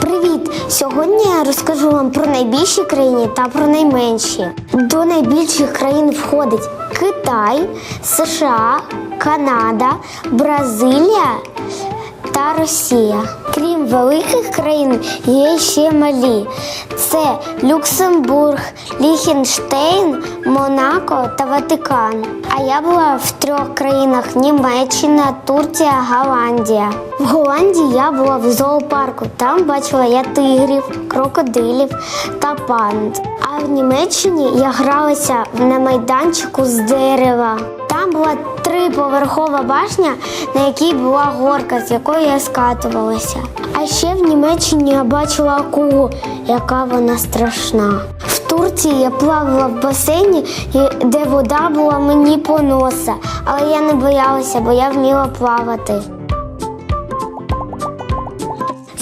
Привіт! Сьогодні я розкажу вам про найбільші країни та про найменші. До найбільших країн входить Китай, США, Канада, Бразилія, та Росія. Крім великих країн, є ще малі. Це Люксембург, Ліхенштейн, Монако та Ватикан. А я була в трьох країнах: Німеччина, Турція, Голландія. В Голландії я була в зоопарку. Там бачила я тигрів, крокодилів та панд. А в Німеччині я гралася на майданчику з дерева. Там була триповерхова башня, на якій була горка, з якої я скатувалася. А ще в Німеччині я бачила акулу, яка вона страшна. В Турції я плавала в басейні, де вода була мені по носа, але я не боялася, бо я вміла плавати.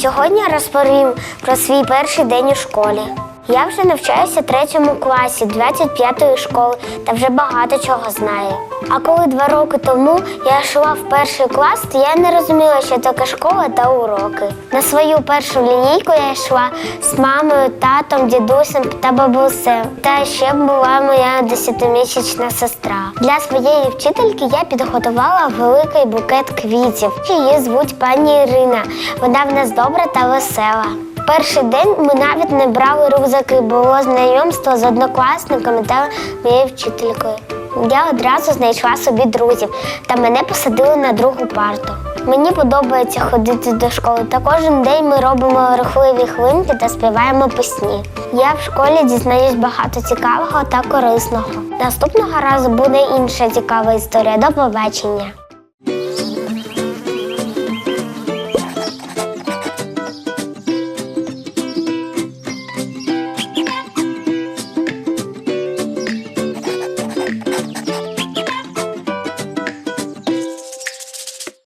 Сьогодні розповім про свій перший день у школі. Я вже навчаюся третьому класі 25-ї школи та вже багато чого знаю. А коли два роки тому я йшла в перший клас, то я не розуміла, що таке школа та уроки. На свою першу лінійку я йшла з мамою, татом, дідусем та бабусем. Та ще була моя десятимісячна сестра. Для своєї вчительки я підготувала великий букет квітів. Її звуть пані Ірина. Вона в нас добра та весела. Перший день ми навіть не брали рюкзаки, було знайомство з однокласниками та моєю вчителькою. Я одразу знайшла собі друзів та мене посадили на другу парту. Мені подобається ходити до школи, та кожен день ми робимо рухливі хвилинки та співаємо пісні. Я в школі дізнаюсь багато цікавого та корисного. Наступного разу буде інша цікава історія. До побачення!